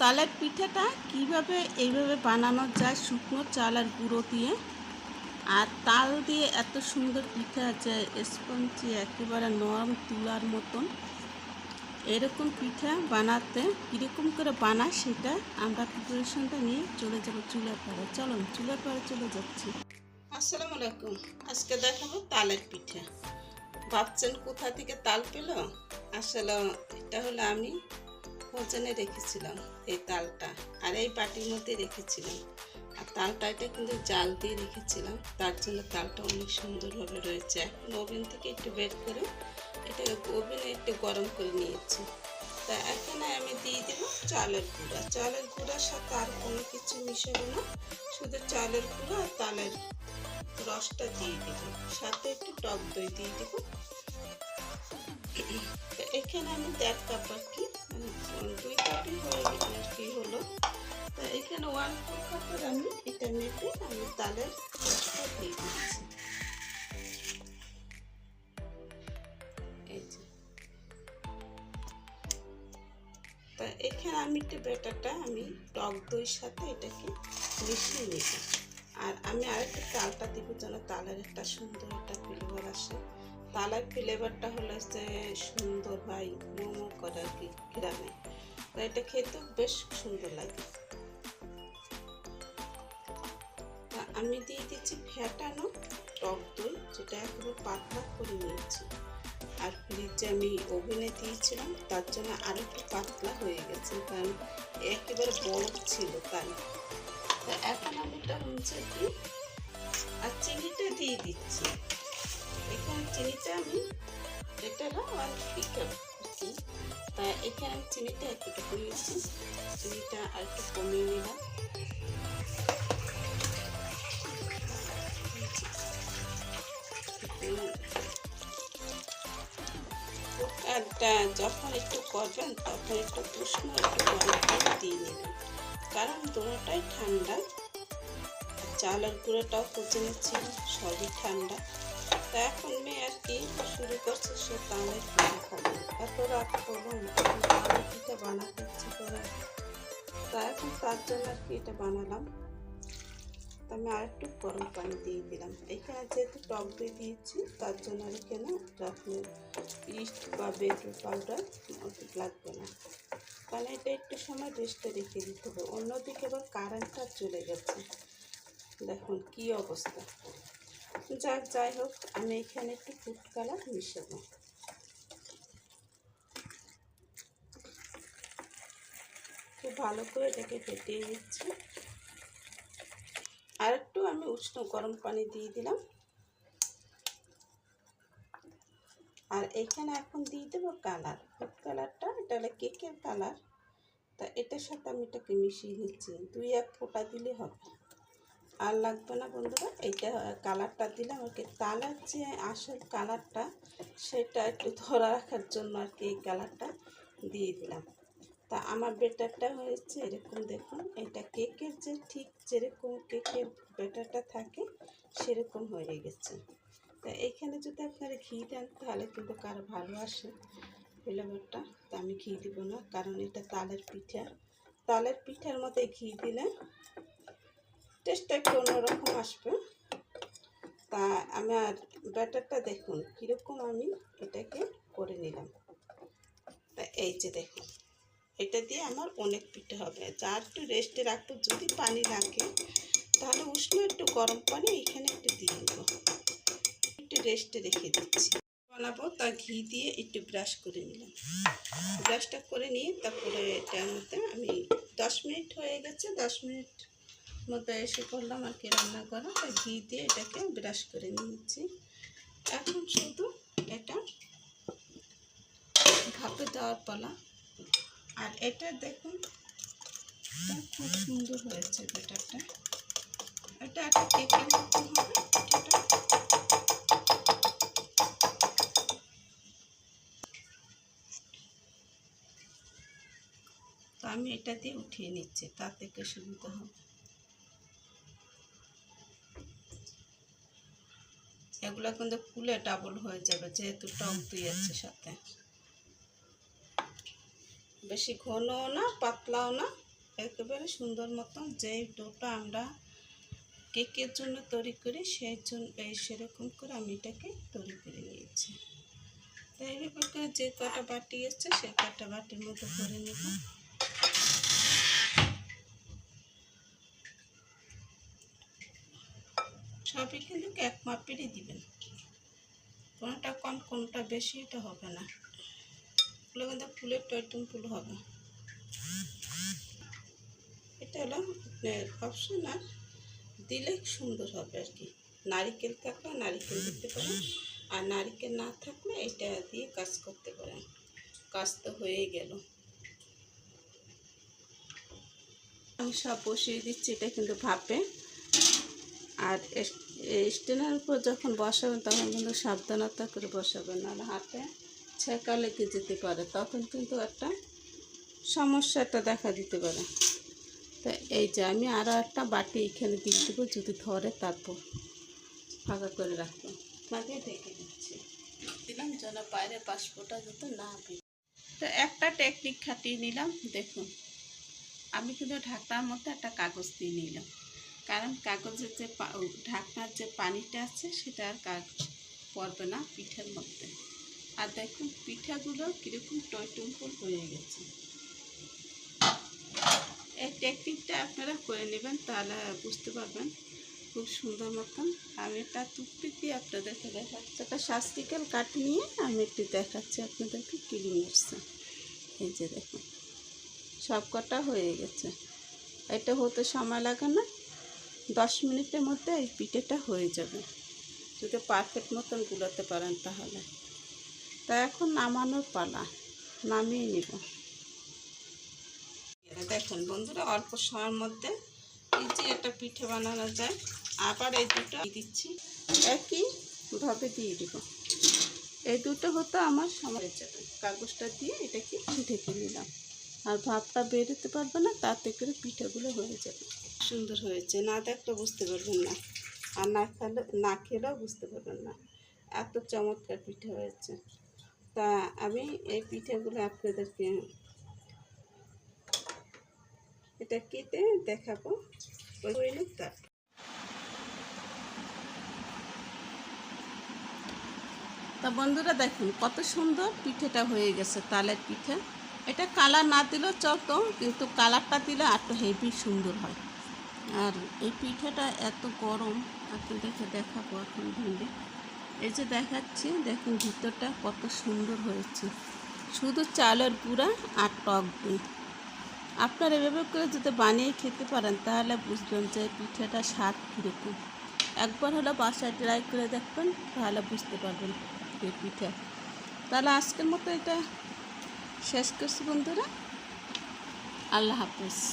তালের পিঠাটা কীভাবে এইভাবে বানানো যায়, শুকনো চাল আর গুঁড়ো দিয়ে? আর তাল দিয়ে এত সুন্দর পিঠা যে স্পঞ্জি একেবারে নরম তুলার মতন। এরকম পিঠা বানাতে কীরকম করে বানায় সেটা আমরা প্রিপারেশনটা নিয়ে চলে যাব চুলার পাড়ে। চলুন, চুলার পাড়ে চলে যাচ্ছি। আসসালামু আলাইকুম। আজকে দেখাবো তালের পিঠা। ভাবছেন কোথা থেকে তাল পেল? আসলে এটা হলো আমি। ভোজনে রেখেছিলাম এই তালটা, আর এই বাটির মধ্যে রেখেছিলাম। আর তালটা এটা কিন্তু জাল দিয়ে রেখেছিলাম, তার জন্য তালটা অনেক সুন্দরভাবে রয়েছে। এখন ওভেন থেকে একটু বের করে এটা ওভেনে একটু গরম করে নিয়েছি। তা এখানে আমি দিয়ে দেব চালের গুঁড়া। চালের গুঁড়ার সাথে আর কোনো কিছু মিশাবো না, শুধু চালের গুঁড়া আর তালের রসটা দিয়ে দেব। সাথে একটু টক দই দিয়ে দেব। এখানে আমি দেড় কাপ আর কি দুই হয়ে হলো তা এখানে আমি এটা আমি তালের তা এখানে আমি একটু ব্যাটারটা আমি টক দইয়ের সাথে এটাকে মিশিয়ে নিব আর আমি আরেকটা তালটা দিব যেন, তালের একটা সুন্দর একটা ফ্লেভার আসে। তালের ফ্লেভারটা হলো যে সুন্দর হয় মোমো করে আর কি গ্রামে এটা খেতে বেশ সুন্দর লাগে। আমি দিয়ে দিচ্ছি ফ্যাটানো টক দই, যেটা একেবারে পাতলা করে নিয়েছি। আর ফ্রিজে আমি ওভেনে দিয়েছিলাম, তার জন্য আরও একটু পাতলা হয়ে গেছে, কারণ একেবারে বরফ ছিল তাই এখন আমি এটা হচ্ছে কি আর চিনিটা দিয়ে দিচ্ছি। এখানে চিনিটা আমি এটা না ওয়ান করছি তা এখানে চিনিটা একটু নিয়েছি চিনিটা আর একটু কমিয়ে নিলাম। কুকারটা যখন একটু করবেন তখন একটু উষ্ণ একটু গরম করে দিয়ে নেবেন কারণ দুটোটাই ঠান্ডা। চালের গুঁড়োটাও কুচে নিচ্ছিল সবই ঠান্ডা। তা এখন মেয়ে আর কি শুরু করছে, সে পিঠা খাবে? এত রাত তালের পিঠা বানাতে ইচ্ছে করে তা এখন তার জন্য আর কি এটা বানালাম। আমি আরেকটু গরম পানি দিয়ে দিলাম। এখানে যেহেতু টক দই দিয়েছি, তার জন্য আর এখানে আপনার ইস্ট বা বেকিং পাউডার লাগবে না। কারণ এটা একটু সময় রেস্টে রেখে দিতে হবে। অন্যদিকে আবার কারেন্টটা চলে গেছে। দেখুন কি অবস্থা। যাক, যাই হোক, আমি এখানে একটু ফুড কালার মিশাবো। ভালো করে এটাকে ফেটিয়ে দিচ্ছি আর একটু আমি উষ্ণ গরম পানি দিয়ে দিলাম। আর এখানে এখন দিয়ে দেবো কালার। ফুড কালারটা, এটা হলো কেকের কালার। তা এটার সাথে আমি এটাকে মিশিয়ে নিচ্ছি। দুই এক ফোঁটা দিলে হবে। আর লাগবে না বন্ধুরা, এইটা কালারটা দিলাম আর কি তালের যে আসল কালারটা, সেটা একটু ধরা রাখার জন্য আর কি এই কালারটা দিয়ে দিলাম। তা আমার বেটারটা হয়েছে এরকম দেখুন, এটা কেকের যে ঠিক যেরকম কেকের বেটারটা থাকে, সেরকম হয়ে গেছে। তা এইখানে যদি আপনারা ঘি দেন, তাহলে কিন্তু কারও ভালো আসে ফ্লেভারটা। তা আমি ঘি দিব না, কারণ এটা তালের পিঠা। তালের পিঠার মধ্যে ঘি দিলে টেস্টটা একটু অন্যরকম আসবে। তা আমার ব্যাটারটা দেখুন, কীরকম আমি এটাকে করে নিলাম। তা এই যে দেখুন। এটা দিয়ে আমার অনেক পিঠে হবে। যা একটু রেস্টে রাখব যদি পানি লাগে, তাহলে উষ্ণ একটু গরম পানি এখানে একটু দিয়ে দেবো। একটু রেস্টে রেখে দিচ্ছি। বানাবো, তা ঘি দিয়ে একটু ব্রাশ করে নিলাম। ব্রাশটা করে নিয়ে তারপরে এটার মধ্যে আমি দশ মিনিট হয়ে গেছে, দশ মিনিট মতো এসে করলাম আর কি রান্না করা। তাই ঘি দিয়ে এটাকে ব্রাশ করে নিয়েছি এখন শুধু এটা ভাপে দেওয়ার পালা। আর এটা দেখুন খুব সুন্দর হয়েছে ব্যাটারটা। এটা একটা কেকের মতো হবে তো আমি এটা দিয়ে উঠিয়ে নিচ্ছি তার থেকে সুবিধা হবে। এগুলো কিন্তু ফুলে ডাবল হয়ে যাবে, যেহেতু টক দই আছে সাথে। বেশি ঘনও না, পাতলাও না। একেবারে সুন্দর মতন যেই ডোটা আমরা কেকের জন্য তৈরি করি, সেই জন্য এই সেরকম করে আমি এটাকে তৈরি করে নিয়েছি। যে কটা বাটি আছে, সেই কটা বাটির মতো করে নেব। সবই কিন্তু এক মাপেরই দিবেন। কোনোটা কম, কোনোটা বেশি, এটা হবে না। এগুলো কিন্তু ফুলের টয়টন ফুল হবে। এটা হলো আপনার অপশনাল দিলে সুন্দর হবে আর কি। নারিকেল থাকলে নারিকেল দিতে পারেন, আর নারিকেল না থাকলে এটা দিয়ে কাজ করতে পারেন। কাজ তো হয়ে গেল। আমি সব বসিয়ে দিচ্ছি, এটা কিন্তু ভাপে। আর স্টেনের উপর যখন বসাবেন তখন কিন্তু সাবধানতা করে বসাবেন, নাহলে হাতে ছেঁকা লেগে যেতে পারে? তখন কিন্তু একটা সমস্যাটা দেখা দিতে পারে। তো এই যে আমি আরও একটা বাটি এখানে দিয়ে দেবো, যদি ধরে তারপর ফাঁকা করে রাখব। আপনাকে ঢেকে দিচ্ছি দিলাম যেন বাইরে পাসপোর্টটা যাতে না তো একটা টেকনিক খাটিয়ে নিলাম, দেখুন। আমি কিন্তু ঢাকনার মধ্যে একটা কাগজ দিয়ে নিলাম। কারণ কাগজের যে ঢাকনার যে পানিটা আছে, সেটা আর কাগ পড়বে না পিঠের মধ্যে। আর দেখুন পিঠাগুলো কীরকম টয়টম্পল হয়ে গেছে। এই টেকনিকটা আপনারা করে নেবেন, তাহলে বুঝতে পারবেন খুব সুন্দর মতন। আমি একটা টুকপিক দিয়ে আপনাদেরকে দেখাচ্ছি। একটা শাস্তিকাল কাঠ নিয়ে আমি একটু দেখাচ্ছি আপনাদেরকে কিলিং উঠছে এই যে দেখুন, সব কটা হয়ে গেছে। এটা হতে সময় লাগে না, দশ মিনিটের মধ্যে এই পিঠেটা হয়ে যাবে। যদি পারফেক্ট মতন গুলোতে পারেন তাহলে। তা এখন নামানোর পালা, নামিয়ে নিব। দেখুন বন্ধুরা, অল্প সময়ের মধ্যে এই যে একটা পিঠে বানানো যায়, আবার এই দুটো দিচ্ছি একইভাবে দিয়ে দিব। এই দুটো হতো আমার সময়। যাবে কাগজটা দিয়ে এটাকে ঢেকে নিলাম। আর ভাবটা বেরোতে পারবে না, তাতে করে পিঠেগুলো হয়ে যাবে। সুন্দর হয়েছে, না দেখলে বুঝতে পারবেন না, আর না খেলে না খেলেও বুঝতে পারবেন না। এত চমৎকার পিঠে হয়েছে। তা আমি এই পিঠেগুলো আপনাদেরকে এটা কেটে দেখাবো। তা বন্ধুরা দেখুন, কত সুন্দর পিঠেটা হয়ে গেছে তালের পিঠে। এটা কালার না দিলেও চলতো কিন্তু কালারটা দিলে আরটা হেভি সুন্দর হয়। আর এই পিঠেটা এত গরম, আপনাদেরকে দেখাবো এখন ভেঙে এই যে দেখাচ্ছি, দেখুন ভিতরটা কত সুন্দর হয়েছে। শুধু চালের গুঁড়া আর টক দই। আপনারা এভাবে করে যদি বানিয়ে খেতে পারেন, তাহলে বুঝবেন যে পিঠাটা স্বাদ কীরকম। একবার হলো বাসায় ট্রাই করে দেখবেন, তাহলে বুঝতে পারবেন এই পিঠা। তাহলে আজকের মতো এটা শেষ করছি বন্ধুরা। আল্লাহ হাফেজ।